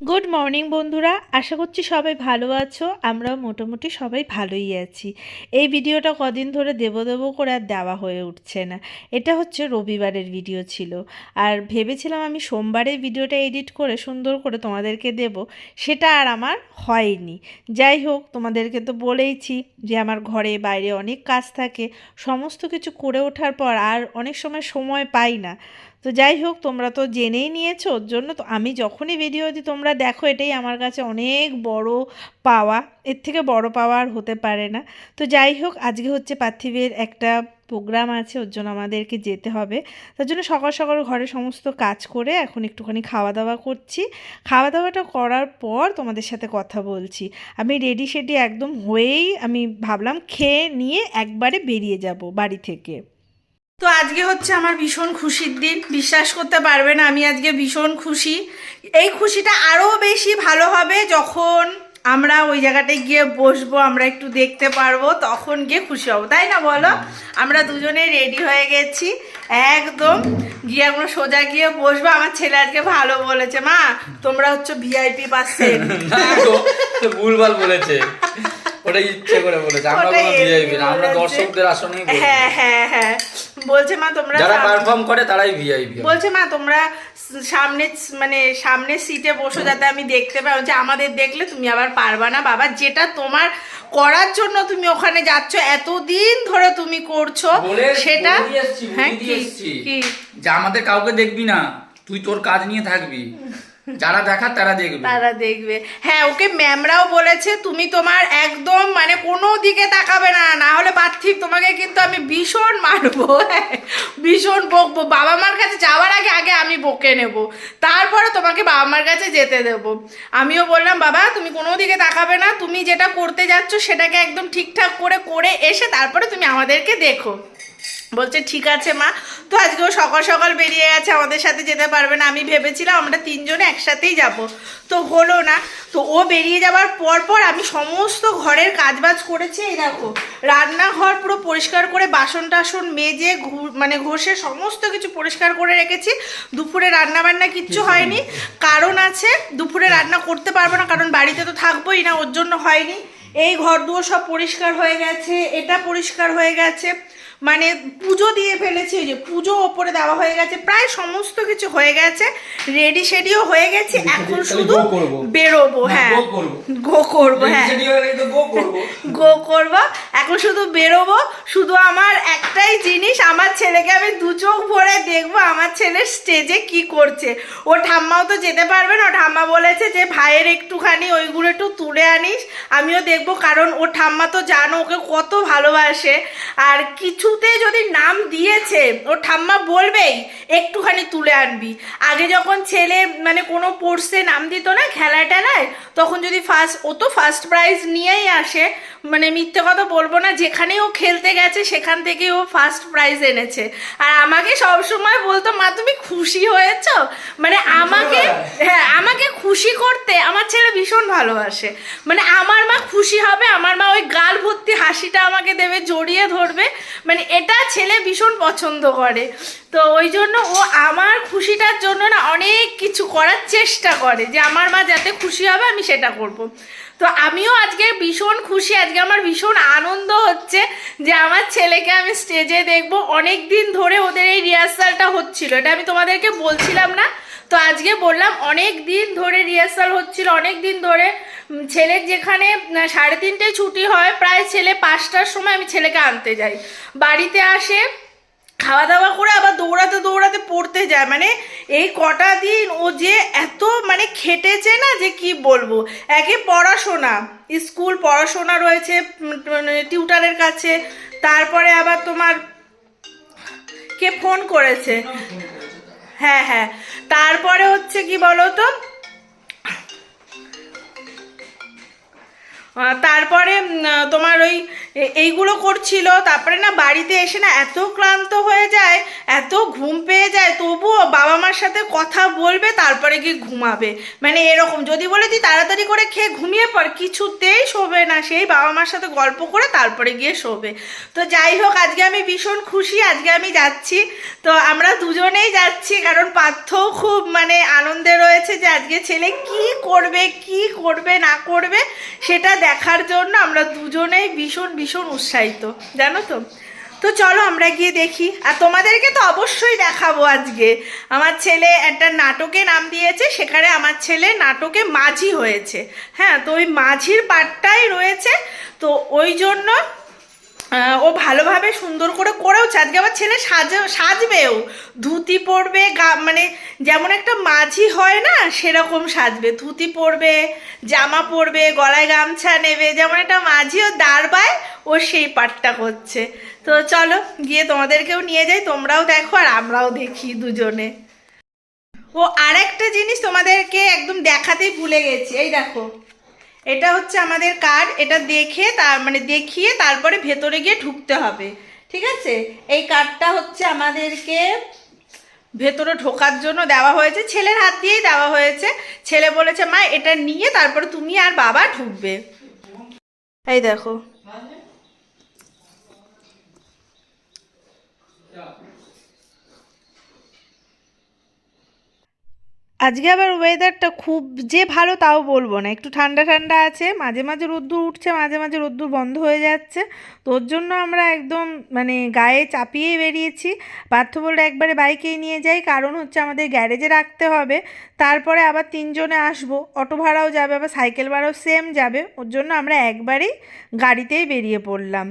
Good morning বন্ধুরা। আশা করছি সবাই ভালো আছো। আমরাও মোটামুটি সবাই ভালোই আছি। এই ভিডিওটা কদিন ধরে দেবো দেবো করে আর দেওয়া হয়ে উঠছে না। এটা হচ্ছে রবিবারের ভিডিও ছিল। আর ভেবেছিলাম আমি সোমবারে ভিডিওটা এডিট করে সুন্দর করে তোমাদেরকে দেব। সেটা আর আমার হয়নি। যাই হোক, তোমাদেরকে তো বলেইছি যে আমার ঘরে বাইরে অনেক কাজ থাকে। সমস্ত কিছু করে ওঠার পর আর অনেক সময় সময় পাই না। তো যাই হোক, তোমরা তো জেনেই নিয়েছো, ওর জন্য তো আমি যখনই ভিডিও দিই, তোমরা দেখো, এটাই আমার কাছে অনেক বড় পাওয়া। এর থেকে বড় পাওয়া আর হতে পারে না। তো যাই হোক, আজকে হচ্ছে পার্থিবের একটা প্রোগ্রাম আছে, ওর জন্য আমাদেরকে যেতে হবে। তার জন্য সকাল সকাল ঘরে সমস্ত কাজ করে এখন একটুখানি খাওয়া দাওয়া করছি। খাওয়া দাওয়াটা করার পর তোমাদের সাথে কথা বলছি। আমি রেডি সেডি একদম হয়েই আমি ভাবলাম খেয়ে নিয়ে একবারে বেরিয়ে যাব বাড়ি থেকে। তো আজকে হচ্ছে আমার ভীষণ খুশির দিন। বিশ্বাস করতে পারবে না, আমি আজকে ভীষণ খুশি। এই খুশিটা আরও বেশি ভালো হবে যখন আমরা ওই জায়গাটায় গিয়ে বসবো, আমরা একটু দেখতে পারব, তখন গিয়ে খুশি হব। তাই না বলো? আমরা দুজনে রেডি হয়ে গেছি। একদম গিয়ে আমরা সোজা গিয়ে বসবো। আমার ছেলে আজকে ভালো বলেছে, মা, তোমরা হচ্ছে ভিআইপি পাচ্ছে। না ভুলভাল বলেছে। ওটা ইচ্ছে করে বলেছে আমরা কোনো ভিআইপি না আমরা দর্শকদের আসনেই হ্যাঁ হ্যাঁ হ্যাঁ। বলছে মা তোমরা যারা পারফর্ম করে তারাই ভিআইপি বলছে মা তোমরা সামনে মানে সামনে সিটে বসো যাতে আমি দেখতে পাই। যে আমাদের দেখলে তুমি আবার পারবা না বাবা। যেটা তোমার করার জন্য তুমি ওখানে যাচ্ছ এতদিন ধরে তুমি করছ সেটা হ্যাঁ। কি? যে আমাদের কাউকে দেখবি না তুই তোর কাজ নিয়ে থাকবি। যারা দেখার তারা দেখবে। তারা দেখবে। হ্যাঁ ওকে ম্যামরাও বলেছে তুমি তোমার একদম মানে কোনো দিকে তাকাবে না না হলে পার্থিব তোমাকে কিন্তু আমি ভীষণ মারবো। হ্যাঁ, ভীষণ বকবো। বাবা মার কাছে যাওয়ার আগে আগে আমি বকে নেব। তারপরে তোমাকে বাবা মার কাছে যেতে দেব। আমিও বললাম বাবা তুমি কোনো দিকে তাকাবে না তুমি যেটা করতে যাচ্ছ সেটাকে একদম ঠিকঠাক করে করে এসে তারপরে তুমি আমাদেরকে দেখো। বলছে ঠিক আছে মা। তো আজকে ও সকাল সকাল বেরিয়ে গেছে আমাদের সাথে যেতে পারবে না। আমি ভেবেছিলাম আমরা তিনজনে একসাথেই যাব। তো হলো না। তো ও বেরিয়ে যাওয়ার পর পর আমি সমস্ত ঘরের কাজবাজ করেছি এই দেখো। রান্নাঘর পুরো পরিষ্কার করে বাসন টাসন মেজে ঘু- মানে ঘষে সমস্ত কিছু পরিষ্কার করে রেখেছি। দুপুরে রান্না বান্না কিচ্ছু হয়নি। কারণ আছে দুপুরে রান্না করতে পারব না কারণ বাড়িতে তো থাকবোই না ওর জন্য হয়নি। এই ঘর দুয়ো সব পরিষ্কার হয়ে গেছে এটা পরিষ্কার হয়ে গেছে। মানে পুজো দিয়ে ফেলেছি ওই যে পুজো ওপরে দেওয়া হয়ে গেছে প্রায় সমস্ত কিছু হয়ে গেছে রেডি সেডিও হয়ে গেছে এখন শুধু বেরোবো হ্যাঁ গো করব। হ্যাঁ Ready হয়ে। go করব। এখন শুধু বেরোবো শুধু আমার একটাই জিনিস আমার ছেলেকে আমি দু চোখ ভরে দেখব আমার ছেলে স্টেজে কি করছে। ও ঠাম্মাও তো যেতে পারবে না ও ঠাম্মা বলেছে যে ভাইয়ের একটুখানি ওইগুলো একটু তুলে আনিস আমিও দেখব কারণ ও ঠাম্মা তো জানো ওকে কত ভালোবাসে আর কিছুতে যদি নাম দিয়েছে ও ঠাম্মা বলবেই, একটুখানি তুলে আনবি। আগে যখন ছেলে মানে কোনো পোর্সে নাম দিত না খেলা টেলায় তখন যদি ফার্স্ট ও তো ফার্স্ট প্রাইজ নিয়েই আসে। মানে মিথ্যে কথা বলব না যেখানে ও খেলতে গেছে সেখান থেকে ও ফার্স্ট প্রাইজ এনেছে। আর আমাকে সবসময় বলতো মা তুমি খুশি হয়েছো? মানে আমাকে হ্যাঁ আমাকে খুশি করতে আমার ছেলে ভীষণ ভালোবাসে। মানে আমার মা খুশি হবে আমার মা ওই গাল ভর্তি হাসিটা আমাকে দেবে জড়িয়ে ধরবে। মানে এটা ছেলে ভীষণ পছন্দ করে। তো ওই জন্য ও আমার খুশিটার জন্য না অনেক কিছু করার চেষ্টা করে যে আমার মা যাতে খুশি হবে আমি সেটা করব। তো আমিও আজকে ভীষণ খুশি, আজকে আমার ভীষণ আনন্দ হচ্ছে যে আমার ছেলেকে আমি স্টেজে দেখব। অনেক দিন ধরে ওদের এই রিহার্সালটা হচ্ছিল, এটা আমি তোমাদেরকে বলছিলাম না। তো আজকে বললাম অনেক দিন ধরে রিহার্সাল হচ্ছিল অনেক দিন ধরে ছেলের যেখানে সাড়ে তিনটে ছুটি হয়, প্রায় ছেলে পাঁচটার সময় আমি ছেলেকে আনতে যাই। বাড়িতে আসে খাওয়া দাওয়া করে আবার দৌড়াতে দৌড়াতে পড়তে যায়। মানে এই কটা দিন ও যে এত মানে খেটেছে না যে কি বলব? একে পড়াশোনা, স্কুল পড়াশোনা রয়েছে মানে টিউটারের কাছে, তারপরে আবার তোমার কে ফোন করেছে? হ্যাঁ হ্যাঁ। তারপরে হচ্ছে কি বলো তো তারপরে তোমার ওই এইগুলো করছিল, তারপরে না বাড়িতে এসে না এত ক্লান্ত হয়ে যায়, এত ঘুম পেয়ে যায়, তবুও বাবা মার সাথে কথা বলবে, তারপরে গিয়ে ঘুমাবে। মানে এরকম, যদি বলে তুই তাড়াতাড়ি করে খেয়ে ঘুমিয়ে পর কিছুতেই শোবে না। সেই বাবা মার সাথে গল্প করে তারপরে গিয়ে শোবে। তো যাই হোক, আজকে আমি ভীষণ খুশি, আজকে আমি যাচ্ছি। তো আমরা দুজনেই যাচ্ছি, কারণ পার্থও খুব মানে আনন্দে রয়েছে যে আজকে ছেলে কি করবে কি করবে, না করবে, সেটা দেখার জন্য আমরা দুজনেই ভীষণ ভীষণ উৎসাহিত, জানো তো? তো চলো আমরা গিয়ে দেখি। আর তোমাদেরকে তো অবশ্যই দেখাবো আজকে। আমার ছেলে একটা নাটকে নাম দিয়েছে, সেখানে আমার ছেলে নাটকে মাঝি হয়েছে। হ্যাঁ তো ওই মাঝির পাটটাই রয়েছে। তো ওই জন্য ও ভালোভাবে সুন্দর করে করেওছে। আজকে আবার ছেলে সাজ, সাজবেও। ধুতি পরবে, গা মানে যেমন একটা মাঝি হয় না, সেরকম সাজবে। ধুতি পরবে, জামা পরবে, গলায় গামছা নেবে, যেমন একটা মাঝি ও দাঁড়বায় ও সেই পাটটা করছে। তো চলো, গিয়ে তোমাদেরকেও নিয়ে যাই, তোমরাও দেখো আর আমরাও দেখি দুজনে। ও আরেকটা জিনিস তোমাদেরকে একদম দেখাতেই ভুলে গেছি, এই দেখো। এটা হচ্ছে আমাদের কার্ড এটা দেখে তার মানে দেখিয়ে তারপরে ভেতরে গিয়ে ঢুকতে হবে, ঠিক আছে? এই কার্ডটা হচ্ছে আমাদেরকে ভেতরে ঢোকার জন্য দেওয়া হয়েছে, ছেলের হাত দিয়েই দেওয়া হয়েছে। ছেলে বলেছে, মা, এটা নিয়ে তারপরে তুমি আর বাবা ঢুকবে। এই দেখো। আজকে আবার ওয়েদারটা খুব যে ভালো তাও বলব না। একটু ঠান্ডা ঠান্ডা আছে, মাঝে মাঝে রোদ্দুর উঠছে, মাঝে মাঝে রোদ্দুর বন্ধ হয়ে যাচ্ছে। তো ওর জন্য আমরা একদম মানে গায়ে চাপিয়েই বেরিয়েছি। পার্থ বললে একবারে বাইকেই নিয়ে যাই, কারণ হচ্ছে আমাদের গ্যারেজে রাখতে হবে। তারপরে আবার তিনজনে আসব, অটো ভাড়াও যাবে, আবার সাইকেল ভাড়াও সেম যাবে। ওর জন্য আমরা একবারেই গাড়িতেই বেরিয়ে পড়লাম।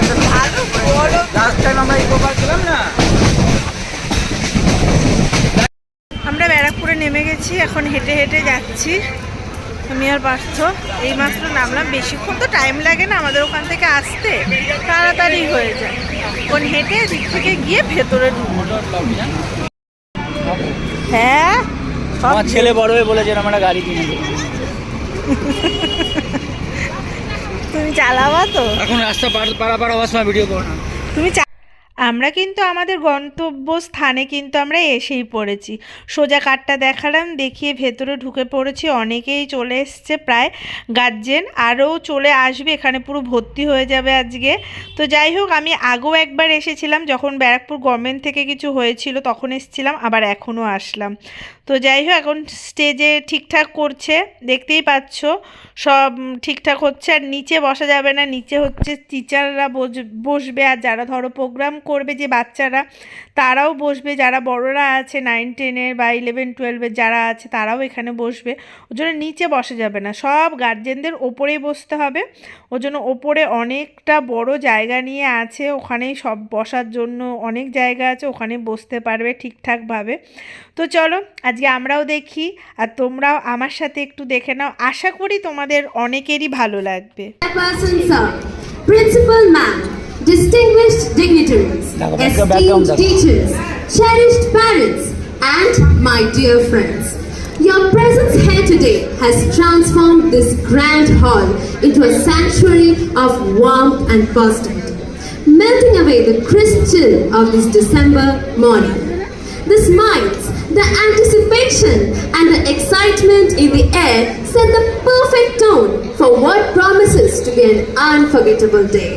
আমরা না আমরা ব্যারাকপুরে নেমে গেছি, এখন হেঁটে হেঁটে যাচ্ছি। আমি আর পার্থ এই মাত্র নামলাম, বেশিক্ষণ তো টাইম লাগে না আমাদের ওখান থেকে আসতে। তাড়াতাড়ি হয়ে যায়। কোন হেঁটে দিক থেকে গিয়ে ভেতরে হ্যাঁ? আমার ছেলে বড় হয়ে বলেছে একটা গাড়ি কিনে। তুমি চালাবা তো। এখন রাস্তা পারাপার হওয়ার সময় ভিডিও করো না। তুমি আমরা কিন্তু আমাদের গন্তব্যস্থানে কিন্তু আমরা এসেই পড়েছি। সোজা কাঠটা দেখালাম দেখিয়ে ভেতরে ঢুকে পড়েছি। অনেকেই চলে এসছে প্রায় গার্জেন আরও চলে আসবে এখানে পুরো ভর্তি হয়ে যাবে আজকে। তো যাই হোক আমি আগেও একবার এসেছিলাম যখন ব্যারাকপুর গভর্নমেন্ট থেকে কিছু হয়েছিল তখন এসেছিলাম আবার এখনও আসলাম। তো যাই হোক, এখন স্টেজে ঠিকঠাক করছে, দেখতেই পাচ্ছ। সব ঠিকঠাক হচ্ছে, আর নিচে বসা যাবে না, নিচে হচ্ছে টিচাররা বসবে। আর যারা ধরো প্রোগ্রাম করবে যে বাচ্চারা, তারাও বসবে। যারা বড়রা আছে নাইন টেনের বা ইলেভেন টুয়েলভের যারা আছে, তারাও এখানে বসবে। ওর জন্য নিচে বসা যাবে না। সব গার্জেনদের ওপরেই বসতে হবে। ওর জন্য ওপরে অনেকটা বড় জায়গা নিয়ে আছে। ওখানেই সব বসার জন্য অনেক জায়গা আছে। ওখানে বসতে পারবে ঠিকঠাকভাবে। তো চলো আজকে আমরাও দেখি আর তোমরাও আমার সাথে একটু দেখে নাও আশা করি তোমাদের অনেকেরই ভালো লাগবে distinguished dignitaries, background, esteemed teachers, cherished parents, and my dear friends. Your presence here today has transformed this grand hall into a sanctuary of warmth and positivity, melting away the crisp chill of this December morning. The smiles, the anticipation, and the excitement in the air set the perfect tone for what promises to be an unforgettable day.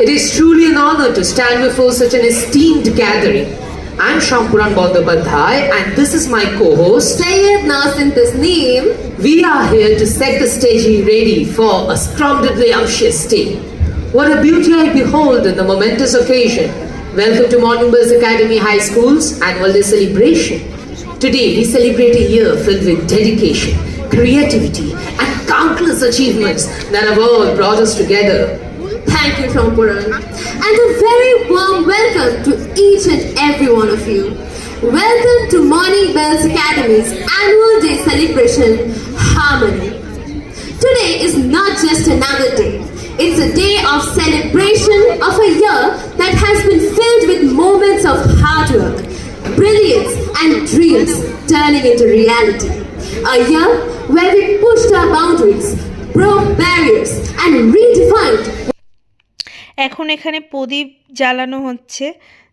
It is truly an honor to stand before such an esteemed gathering. I'm Shampuran Bandyopadhyay and this is my co-host. Sayed Nasin Tasneem, We are here to set the stage ready for a splendidly umptious day. What a beauty I behold in the momentous occasion. Welcome to Morning Birds Academy High School's annual day celebration. Today we celebrate a year filled with dedication, creativity and countless achievements that have all brought us together. thank you Shampuran, and a very warm welcome to each and every one of you. Welcome to Morning Bells Academy's annual day celebration, Harmony. Today is not just another day. It's a day of celebration of a year that has been filled with moments of hard work, brilliance, and dreams turning into reality. A year where we pushed our boundaries, broke barriers, and redefined এখন এখানে প্রদীপ জ্বালানো হচ্ছে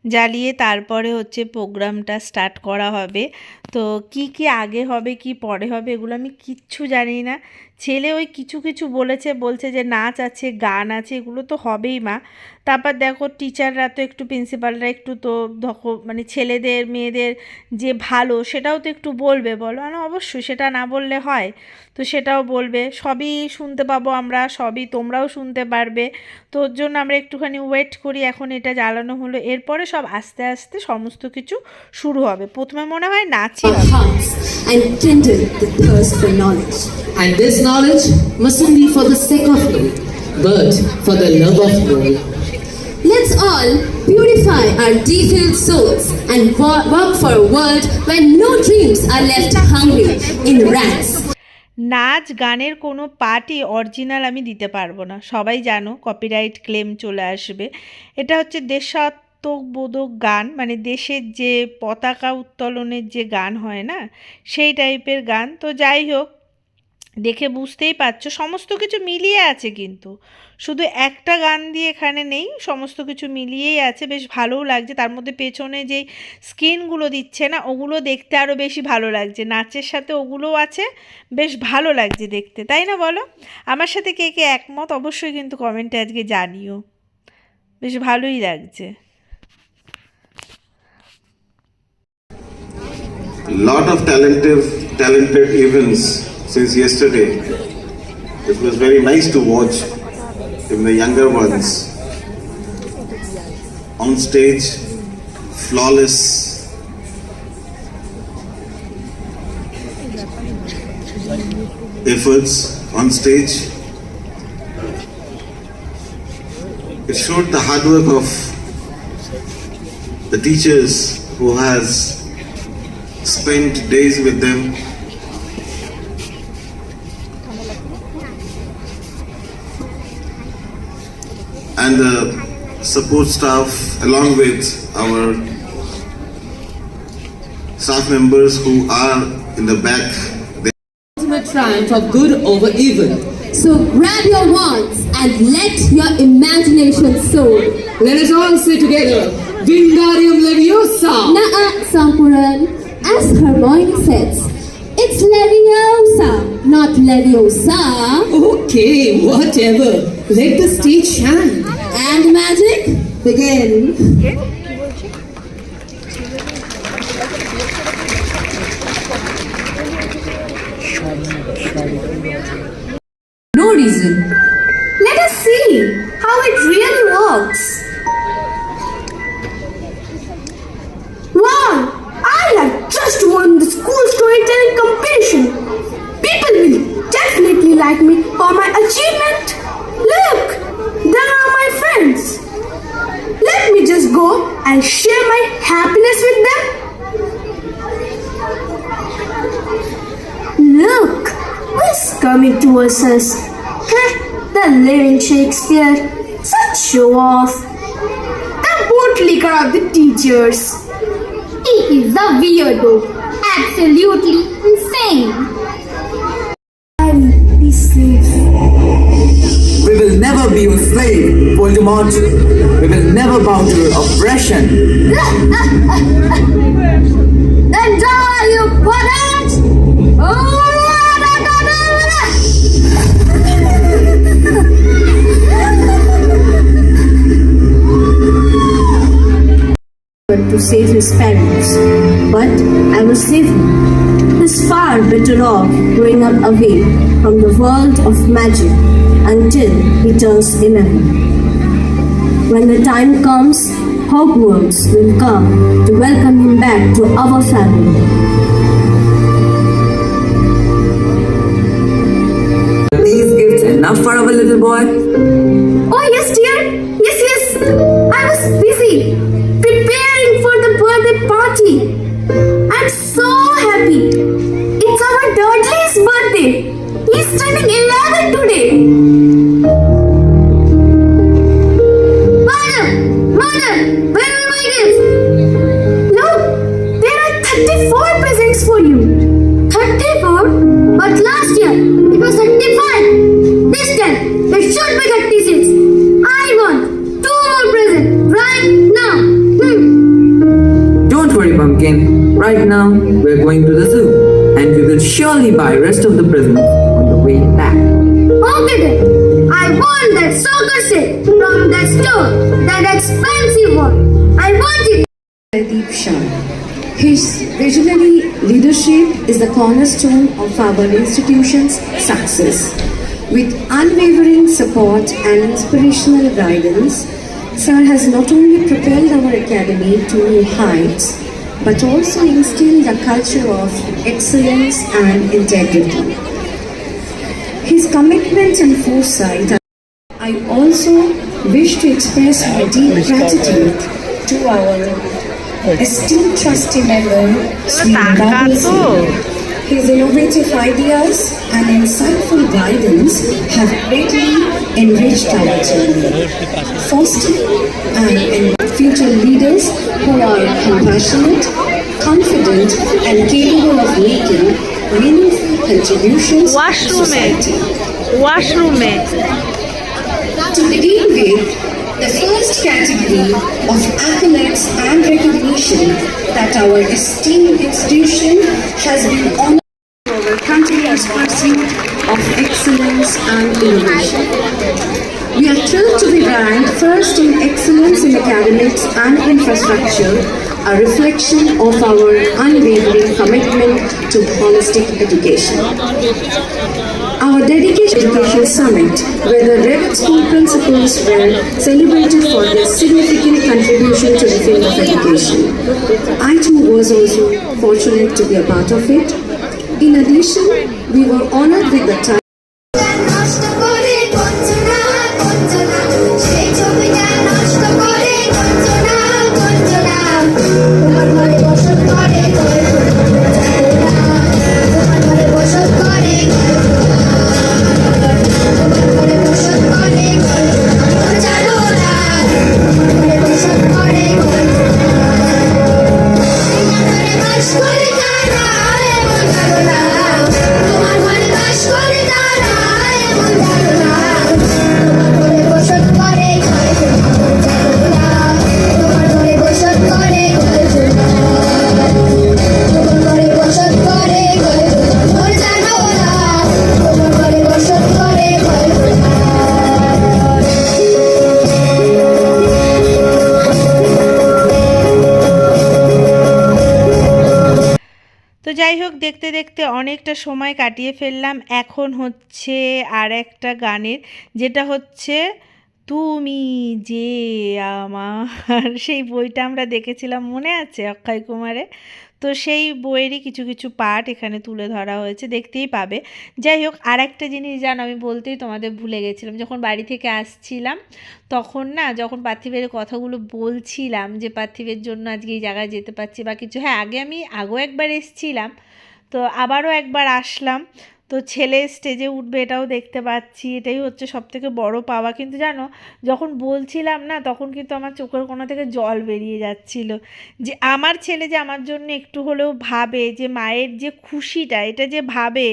জ্বালিয়ে তারপরে হচ্ছে প্রোগ্রামটা start করা হবে তো কি কি আগে হবে, কি পরে হবে এগুলো আমি কিচ্ছু জানি না। ছেলে ওই কিছু কিছু বলেছে, বলছে যে নাচ আছে, গান আছে, এগুলো তো হবেই মা। তারপর দেখো টিচাররা তো একটু প্রিন্সিপালরা একটু তো দেখো মানে ছেলেদের, মেয়েদের যে ভালো সেটাও তো একটু বলবে বলো। না অবশ্যই সেটা না বললে হয়, তো সেটাও বলবে। সবই শুনতে পাবো আমরা, সবই তোমরাও শুনতে পারবে। তো ওর জন্য আমরা একটুখানি ওয়েট করি, এখন এটা জ্বালানো হলো। এরপরে সব আস্তে আস্তে সমস্ত কিছু শুরু হবে। প্রথমে মনে হয় নাচই our hearts and kindle the thirst for knowledge. And this knowledge mustn't be for the sake of knowing, but for the love of knowing. Let's all purify our defiled souls and work for a world where no dreams are left hungry in rats. নাচ গানের কোনো পার্টই original আমি দিতে পারব না সবাই জানো copyright claim চলে আসবে এটা হচ্ছে দেশাত্মবোধক গান মানে দেশের যে পতাকা উত্তোলনের যে গান হয় না, সেই টাইপের গান। তো যাই হোক, দেখে বুঝতেই পারছ, সমস্ত কিছু মিলিয়ে আছে কিন্তু। শুধু একটা গান দিয়ে এখানে নেই, সমস্ত কিছু মিলিয়েই আছে। বেশ ভালোও লাগছে। তার মধ্যে পেছনে যেই স্ক্রিনগুলো দিচ্ছে না, ওগুলো দেখতে আরও বেশি ভালো লাগছে। নাচের সাথে ওগুলোও আছে, বেশ ভালো লাগছে দেখতে, তাই না বলো? আমার সাথে কে কে একমত অবশ্যই কিন্তু কমেন্টে আজকে জানিও। বেশ ভালোই লাগছে। Lot of talented talented events since yesterday. It was very nice to watch the younger ones on stage, flawless. Efforts on stage. It showed the hard work of the teachers who has spent days with them. And the support staff, along with our staff members who are in the back, they Ultimate triumph of good over evil. So grab your wands and let your imagination soar. Let us all say together, Vingarium Leviosa! Na'a Sampuran, as Hermione says, it's Leviosa, not Leviosa. Okay, whatever. Let the stage shine. And magic begin. No reason. Let us see how it really works. Just won the school storytelling competition. People will definitely like me for my achievement. Look, there are my friends. Let me just go and share my happiness with them. Look, who's coming towards us? Huh, the living Shakespeare. Such show off. The boat liquor of the teachers. He is a weirdo. Absolutely insane. I'll be safe. We will never be a slave, Voldemort. We will never bow to your oppression. Then die, you buttons! To save his parents, but I will save him. He's far better off growing up away from the world of magic until he turns 11. When the time comes, Hogwarts will come to welcome him back to our family. These gifts enough for our little boy? Oh, yes, dear. Yes, yes. I was busy preparing for the birthday party. I'm so happy. It's our Dudley's birthday. He's turning 11 today. Right now, we're going to the zoo, and we will surely buy rest of the presents on the way back. Okay then. I want that soccer set from that store, that expensive one. I want it. Deep Shah. His visionary leadership is the cornerstone of our institution's success. With unwavering support and inspirational guidance, Sir has not only propelled our academy to new heights, but also instilled a culture of excellence and integrity. His commitment and foresight I also wish to express my deep gratitude to our esteemed trustee member, Sri Singh. His innovative ideas and insightful guidance have greatly enriched our team, fostering and future leaders who are compassionate, confident and capable of making meaningful contributions Washroom to society. Washroom to begin with, the first category of accolades and recognition that our esteemed institution has been honored for our continuous pursuit of excellence and innovation. We are thrilled to be ranked first in excellence in academics and infrastructure, a reflection of our unwavering commitment to holistic education. Our dedication education summit, where the Revit school principals were celebrated for their significant contribution to the field of education. I too was also fortunate to be a part of it. In addition, we were honored with the title সময় কাটিয়ে ফেললাম। এখন হচ্ছে আর একটা গানের, যেটা হচ্ছে তুমি যে আমার সেই বইটা আমরা দেখেছিলাম, মনে আছে অক্ষয় কুমারে তো সেই বইয়েরই কিছু কিছু পার্ট এখানে তুলে ধরা হয়েছে, দেখতেই পাবে। যাই হোক আর একটা জিনিস জানো, আমি বলতেই তোমাদের ভুলে গেছিলাম। যখন বাড়ি থেকে আসছিলাম, তখন না, যখন পার্থিবের কথাগুলো বলছিলাম যে, পার্থিবের জন্য আজকে এই জায়গায় যেতে পারছি বা কিছু হ্যাঁ আগে আমি, আগেও একবার এসছিলাম। তো আবারও একবার আসলাম। তো ছেলে স্টেজে উঠবে এটাও দেখতে পাচ্ছি। এটাই হচ্ছে সব থেকে বড় পাওয়া। কিন্তু জানো, যখন বলছিলাম না, তখন কিন্তু আমার চোখের কোনা থেকে জল বেরিয়ে যাচ্ছিল। যে আমার ছেলে যে আমার জন্য একটু হলেও ভাবে, যে মায়ের যে খুশিটা, এটা যে ভাবে,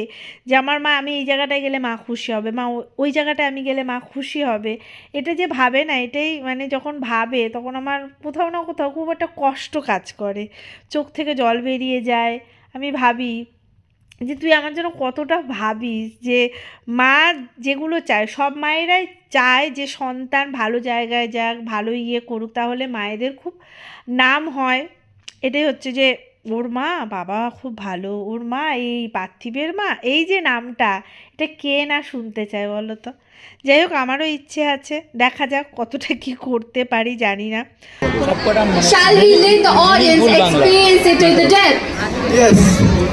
যে আমার মা, আমি এই জায়গাটায় গেলে মা খুশি হবে, মা ওই জায়গাটায় আমি গেলে মা খুশি হবে, এটা যে ভাবে না, এটাই মানে যখন ভাবে, তখন আমার কোথাও না কোথাও খুব একটা কষ্ট কাজ করে। চোখ থেকে জল বেরিয়ে যায়। আমি ভাবি যে তুই আমার জন্য কতটা ভাবিস যে মা যেগুলো চায়, সব মায়েরাই চায় যে সন্তান ভালো জায়গায় যাক, ভালো ইয়ে করুক, তাহলে মায়েদের খুব নাম হয়। এটাই হচ্ছে যে ওর মা বাবা খুব ভালো ওর মা এই পার্থিবের মা এই যে নামটা এটা কে না শুনতে চায় বলো তো যাই হোক আমারও ইচ্ছে আছে দেখা যাক কতটা কি করতে পারি জানি না Shall we let the audience experience it to the depth? Yes,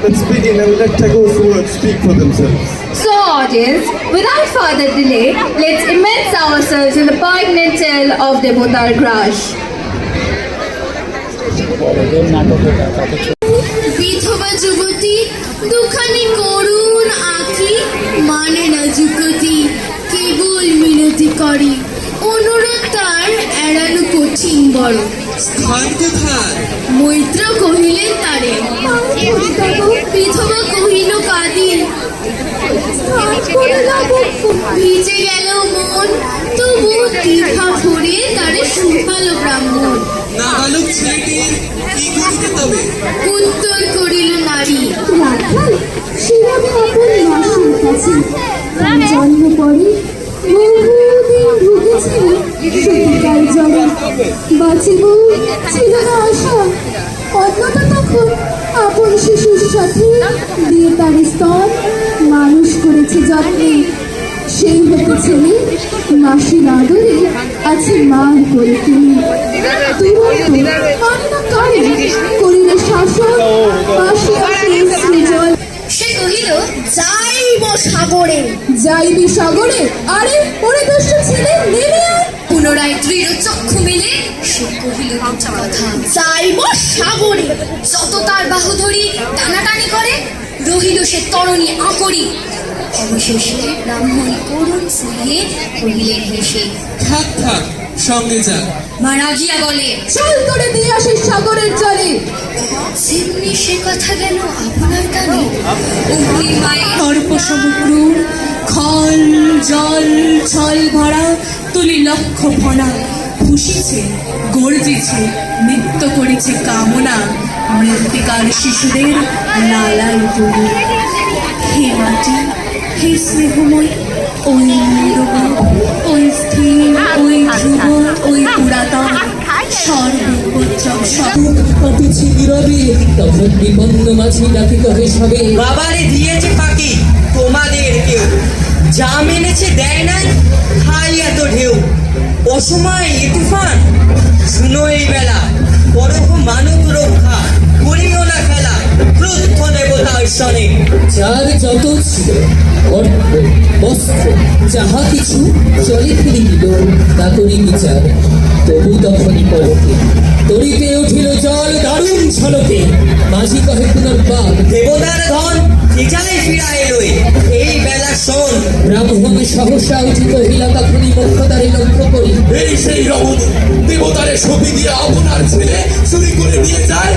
let's begin and let Tagore's words speak for themselves. So, audience, without further delay, let's immerse ourselves in the poignant tale of Devotar Grash. বিধবা যুবতী দুখানি করুণ আঁখি মানে না যুগতি কেবল মিনতি করে। অনুরোধ তার এড়ানো কঠিন বড়। মৈত্র কহিলেন তারে। বিধবা কহিল কাঁদি ভিজে গেল মন। তবু দীঘা ভরে তারে শুকালো ব্রাহ্মণ। নাবালক ছেলেটির কি করিতে তবে উত্তর করিল নারী। রাখাল সেভাবে আপন মাসির কাছে তার জন্ম পরে বহুদিন ভুগেছিল সত্যিকার জ্বরে বাঁচিব ছিল না আশা। অন্যটা তখন আপন শিশুর সাথে দিয়ে তার স্তন মানুষ করেছে যত্নে। সেই হতে ছেলে মাসির আদরে আছে মার করে তিনি। না কারে করিলে শাসন মাসি আসে সৃজন সে কহিল যাইব সাগরে। যাইবি সাগরে? আরে ওরে দুষ্ট ছেলে নেমে পুনরায় দৃঢ় চক্ষু মেলে সে কহিল কথা যাইব সাগরে। যত তার বাহু ধরি টানাটানি করে রহিল সে তরণী আকরি। অবশেষে ব্রাহ্মণ করুণ স্নেহে কহিলেন হেসে থাক থাক সঙ্গে যা মা রাগিয়া বলে চল করে দিয়ে আসিস সাগরের জলে। যেমনি সে কথা গেল আপনার কানে অগ্নি মায়ের সর্প সমুদ্র খল জল ছল ভরা তুলি লক্ষ ফনা খুশিছে গর্জিছে নৃত্য করেছে কামনা। মৃত্তিকার শিশুদের লালাই তুলি হে মাটি হে স্নেহময় ওই নীরব ওই স্থির ওই ধ্রুব ওই পুরাতন সর্বোচ্চম সব। নীরবে তখন বিপন্ন মাঝি ডাকি কহে সবে? বাবারে দিয়েছে ফাঁকি তোমাদের কেউ। যা মেনেছে দেয় নাই খাই এত ঢেউ। অসময় এ তুফান শুনো এই বেলা পরহ মানব রক্ষা। করিও না খেলা। ক্রুদ্ধ দেবতার সনে যার যত ছিল, অর্থ, বস্ত্র, যাহা কিছু চলে ফিরি তা করি বিচার। তবু তখনই পলকে তরিতে উঠিল জল, দারুণ ছলকে মাঝি কহে, পুনর্বার দেবতার ধন ঠিকায় ফিরা এলোয় এই বেলা শোন। রামভূমি সহসা উচিত কহিলা তখনই মুখ্যতারে লক্ষ্য করি। এই সেই রমণ দেবতারে ছবি দিয়ে আপনার ছেলে চুরি করে নিয়ে যায়।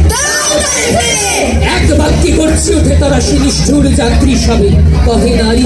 এক বাক্যে করছে উঠে তারা সে নিষ্ঠুর যাত্রী সবে? কহে নারী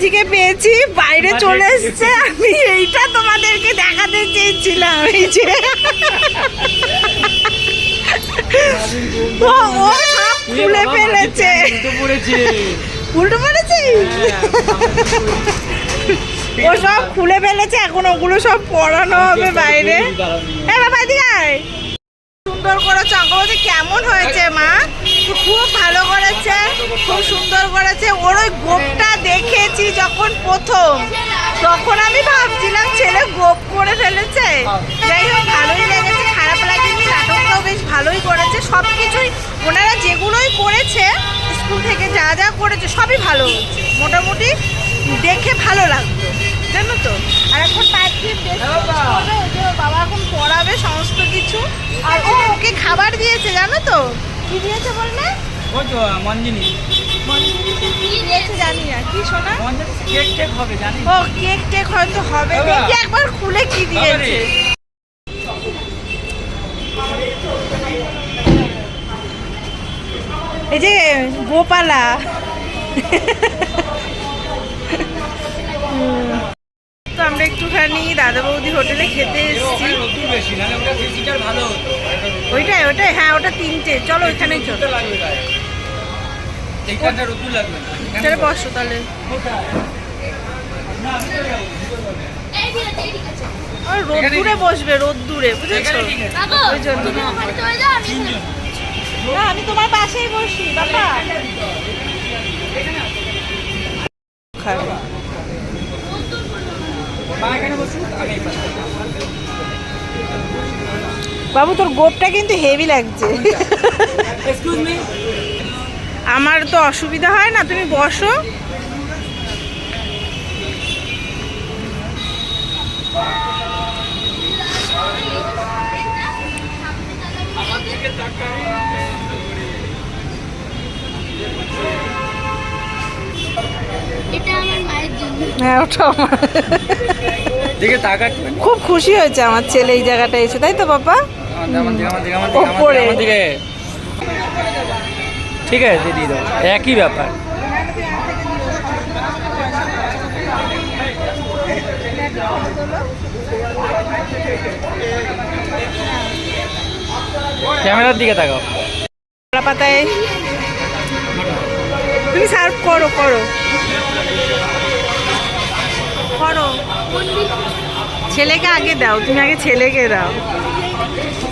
আজকে পেয়েছি বাইরে চলে এসছে আমি এইটা তোমাদেরকে দেখাতে চেয়েছিলাম এই যে। ও খুলে ফেলেছে। উল্টো পড়েছে। ও সব খুলে ফেলেছে এখন ওগুলো সব পড়ানো হবে বাইরে। এ বাবা আয়। সুন্দর করেছে অঙ্ক কেমন হয়েছে মা। খুব ভালো করেছে খুব সুন্দর করেছে। ওর ওই গোপটা দেখেছি যখন প্রথম। তখন আমি ভাবছিলাম ছেলে গোপ করে ফেলেছে? যাই হোক ভালোই লেগেছে খারাপ লাগেনি নাটকটাও বেশ ভালোই করেছে। সব কিছুই ওনারা যেগুলোই করেছে স্কুল থেকে যা যা করেছে সবই ভালো। হয়েছে মোটামুটি দেখে ভালো লাগতো জানো তো? আর এখন পাঠিয়ে বাবা এখন পড়াবে সমস্ত কিছু। আর ও ওকে খাবার দিয়েছে জানো তো? কি দিয়েছে বললে ওই তো মঞ্জিনি। জানি না কি শোনা? কেক টেক হবে জানি ও কেক টেক হয়তো হবে। দেখি একবার খুলে কি দিয়েছে। এই যে গোপালা। তো আমরা একটুখানি দাদা বৌদি হোটেলে খেতে এসেছি। রোদ্দুর বেশি নাহলে ওটা ফিজিটার ভালো হতো ওইটাই ওইটাই হ্যাঁ ওটা তিনটে। চলো ওইখানেই চলো। বসো তাহলে। আর রোদ্দুরে বসবে রোদ্দুরে বুঝেছ? ঠিক আছে। ওই জন্য। না আমি তোমার পাশেই বসি বাবা। খাবে। বাবু তোর গোপটা কিন্তু হেভি লাগছে। আমার তো অসুবিধা হয় না তুমি বসো। হ্যাঁ ওটা আমার। খুব খুশি হয়েছে আমার ছেলে এই জায়গাটা এসে তাই তো বাবা? দিকে আমার দিকে আমার দিকে আমার ওপরে। দিকে আমার দিকে ঠিক আছে দিয়ে একই ব্যাপার। ক্যামেরার দিকে তাকাও। কলা পাতায়। তুমি সার্ভ করো করো। করো। ছেলেকে আগে দাও, তুমি আগে ছেলেকে দাও।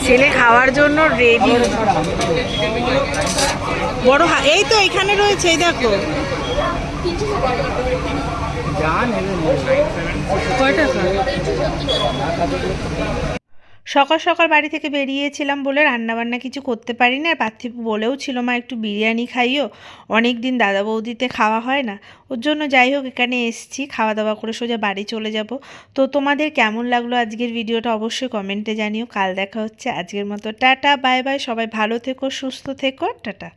ছেলে খাওয়ার জন্য রেডি বড় এই তো এখানে রয়েছে, এই দেখো। কয়টা সকাল সকাল বাড়ি থেকে বেরিয়েছিলাম বলে রান্নাবান্না কিছু করতে পারিনি। আর পার্থিব বলেও ছিল, মা, একটু বিরিয়ানি খাইও। অনেক দিন দাদা বৌদিতে খাওয়া হয় না। ওর জন্য যাই হোক, এখানে এসছি। খাওয়া দাওয়া করে সোজা বাড়ি চলে যাব। তো তোমাদের কেমন লাগল আজকের ভিডিওটা অবশ্যই কমেন্টে জানিও। কাল দেখা হচ্ছে আজকের মতো। Tata, bye bye. সবাই ভালো থেকো, সুস্থ থেকো। টাটা।